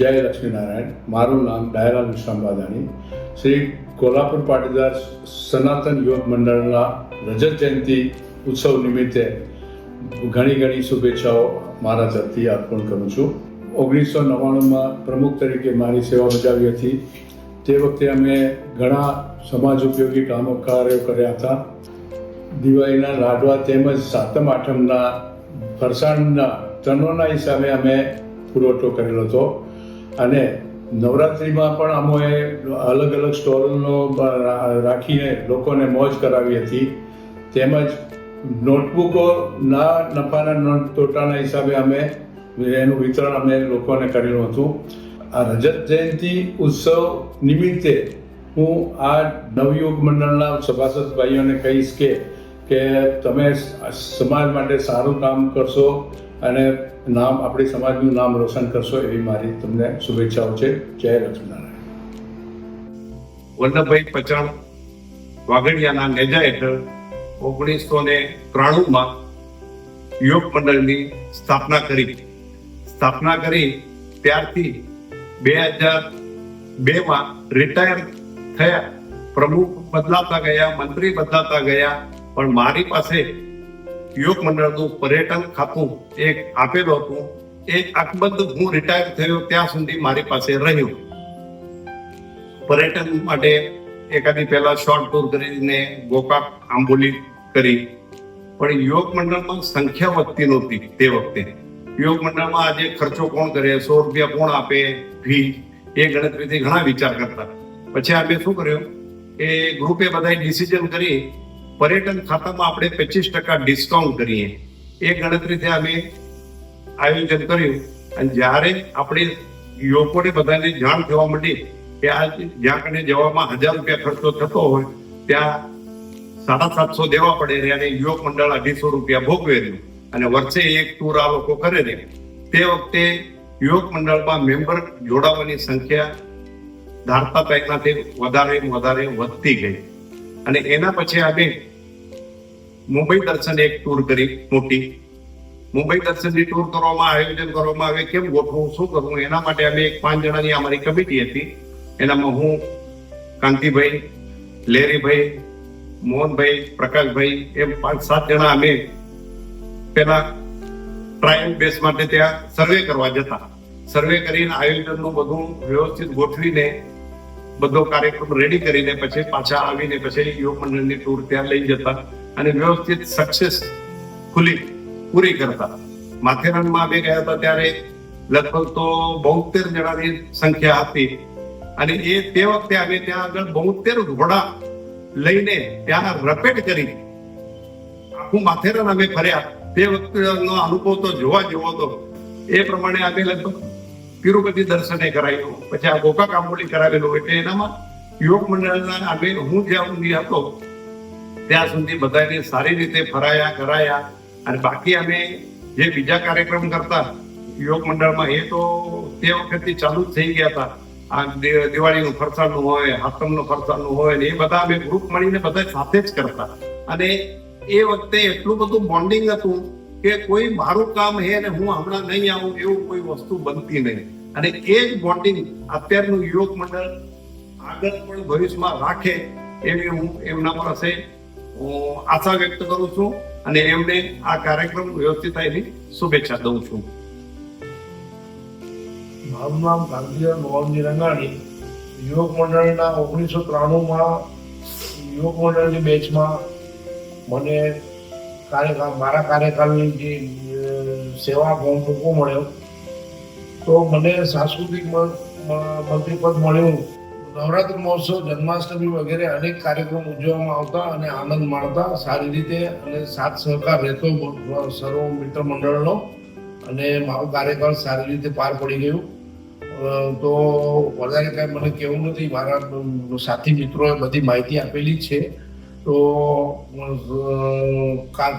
લક્ષ્મીનારાયણ મારું નામ ડાયરા વિશ્રામ બાદાણી શ્રી કોલ્હાપુર પાટીદાર સનાતન યોગ મંડળના રજત જયંતિ ઉત્સવ નિમિત્તે ઘણી ઘણી શુભેચ્છાઓ મારા તરફથી અર્પણ કરું છું. ઓગણીસો નવ્વાણુંમાં પ્રમુખ તરીકે મારી સેવા બજાવી હતી. તે વખતે અમે ઘણા સમાજ ઉપયોગી કામો કાર્યો કર્યા હતા. દિવાળીના લાડવા તેમજ સાતમ આઠમના ફરસાણના ટનોના હિસાબે અમે પુરવઠો કરેલો હતો. અને નવરાત્રિમાં પણ અમોએ અલગ અલગ સ્ટોલનો રાખીને લોકોને મોજ કરાવી હતી. તેમજ નોટબુકોના નફાના તોટાના હિસાબે અમે એનું વિતરણ અમે લોકોને કરેલું હતું. આ રજત જયંતિ ઉત્સવ નિમિત્તે હું આ નવયુગ મંડળના સભાસદ ભાઈઓને કહીશ કે કે તમે સમાજ માટે સારું કામ કરશો. અને નામ, આપણી સમાજનું નામ રોશન કરશો એવી મારી તમને શુભેચ્છાઓ છે. જય લક્ષ્મીનારાયણ. વલ્લભભાઈ પચાણ વાઘડિયાના નેજા હેઠળ ઓગણીસો ને ત્રાણુંમાં યોગ મંડળની સ્થાપના કરી. સ્થાપના કરી ત્યારથી બે હજાર બેમાં રિટાયર થયા. પ્રમુખ બદલાતા ગયા, મંત્રી બદલાતા ગયા, પણ મારી પાસે યોગ મંડળનું પર્યટન ખાતું એક આપેલું હતું. એ અકબંધ હું રિટાયર થયો ત્યાં સુધી મારી પાસે રહ્યું. પર્યટન માટે એકાદી પહેલા શોર્ટ ટૂર કરીને ગોકાક આંબોલી કરી. પણ યોગ મંડળમાં સંખ્યા વધતી નહોતી તે વખતે. યોગ મંડળમાં આજે ખર્ચો કોણ કરે? સો રૂપિયા કોણ આપે? ફી એ ગણતરીથી ઘણા વિચાર કરતા. પછી અમે શું કર્યું? કે ગ્રુપે બધા ડિસિઝન કરી પર્યટન ખાતામાં આપણે પચીસ ટકા ડિસ્કાઉન્ટ કરીએ. એ ગણતરીથી અમે આયોજન કર્યું. અને જ્યારે આપણે લોકોને બધાને જાણ થવા માંડી કે આ જ્યાં કને જવામાં હજાર રૂપિયા ખર્ચો થતો હોય, ત્યાં સાડા સાતસો દેવા પડે અને યુવક મંડળ અઢીસો રૂપિયા ભોગવે અને વર્ષે એક ટૂર આ લોકો કરે ને તે વખતે યુવક મંડળમાં મેમ્બર જોડાવાની સંખ્યા ધારતા પહેલાથી વધારે વધારે વધતી ગઈ. અને એના પછી અમે મુંબઈ દર્શન એક ટૂર કરી, મોટી. મુંબઈ દર્શનની ટૂર કરવામાં, આયોજન કરવામાં આવે, કેમ ગોઠવું, શું કરવું, એના માટે અમે એક પાંચ જણાની અમારી કમિટી હતી. એનામાં હું, કાંતિભાઈ, લેરીભાઈ, મોહનભાઈ, પ્રકાશભાઈ, એમ પાંચ સાત જણા અમે પેલા ટ્રાયલ બેસ માટે ત્યાં સર્વે કરવા જતા. સર્વે કરીને આયોજનનું બધું વ્યવસ્થિત ગોઠવીને, બધો કાર્યક્રમ રેડી કરીને પછી પાછા આવીને પછી યોગ મંડળની ટૂર ત્યાં લઈ જતા. અને વ્યવસ્થિત સક્સેસ ખુલી પૂરી કરતા. માથેરાનમાં અમે ગયા હતા ત્યારે લગભગ તો બોતેર જણાની સંખ્યા હતી. અને એ તે વખતે અમે ત્યાં આગળ બોતેર ઘોડા લઈને ત્યાં રપેટ કરી. આખું માથેરાન અમે ફર્યા. તે વખતનો અનુભવ તો જોવા જેવો હતો. એ પ્રમાણે અમે લગભગ તિરુપતિ દર્શને કરાવ્યું. પછી આ ગોકા કાંબોલી કરાવેલું એટલે એનામાં યોગ મંડળના અમે હું જ્યાં હતો ત્યાં સુધી બધાને સારી રીતે ફરાયા, કરાયા. અને બાકી અમે જે બીજા કાર્યક્રમ કરતા યોગ મંડળમાં, એ તો તે વખતથી ચાલુ જ થઈ ગયા હતા. આ દિવાળીનું ફરસાણનું હોય, હાથમનું ફરસાણનું હોય, ને એ બધા અમે ગ્રુપ મળીને બધા સાથે જ કરતા. અને એ વખતે એટલું બધું બોન્ડિંગ હતું કે કોઈ મારું કામ હે ને હું હમણાં નહીં આવું એવું કોઈ વસ્તુ બનતી નહીં. અને એ જ બોન્ડિંગ અત્યારનું યોગ મંડળ આગળ પણ ભવિષ્યમાં રાખે એવી હું એમના પાસે હું આશા વ્યક્ત કરું છું અને એમને આ કાર્યક્રમ વ્યવસ્થિત થાય એની શુભેચ્છા દઉં છું. મારું નામ ગાંધીરામ મોહનજી રંગાણી. યુવક મંડળના ઓગણીસો ત્રાણુંમાં યુવક મંડળની બેચમાં મને કાર્યકાળ મારા કાર્યકાળની જે સેવા મોકો મળ્યો, તો મને સાંસ્કૃતિક મંત્રી પદ મળ્યું. નવરાત્રિ મહોત્સવ, જન્માષ્ટમી વગેરે અનેક કાર્યક્રમ ઉજવવામાં આવતા અને આનંદ માણતા. સારી રીતે અને સાથ સહકાર રહેતો સર્વ મિત્ર મંડળનો અને મારો કાર્યકાળ સારી રીતે પાર પડી ગયું. તો વધારે કાંઈ મને કહેવું નથી. મારા સાથી મિત્રોએ બધી માહિતી આપેલી છે. તો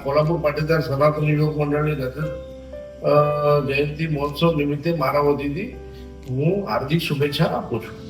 કોલ્હાપુર પાટીદાર સનાતન યુવક મંડળની રજત જયંતિ મહોત્સવ નિમિત્તે મારા વતીથી હું હાર્દિક શુભેચ્છા આપું છું.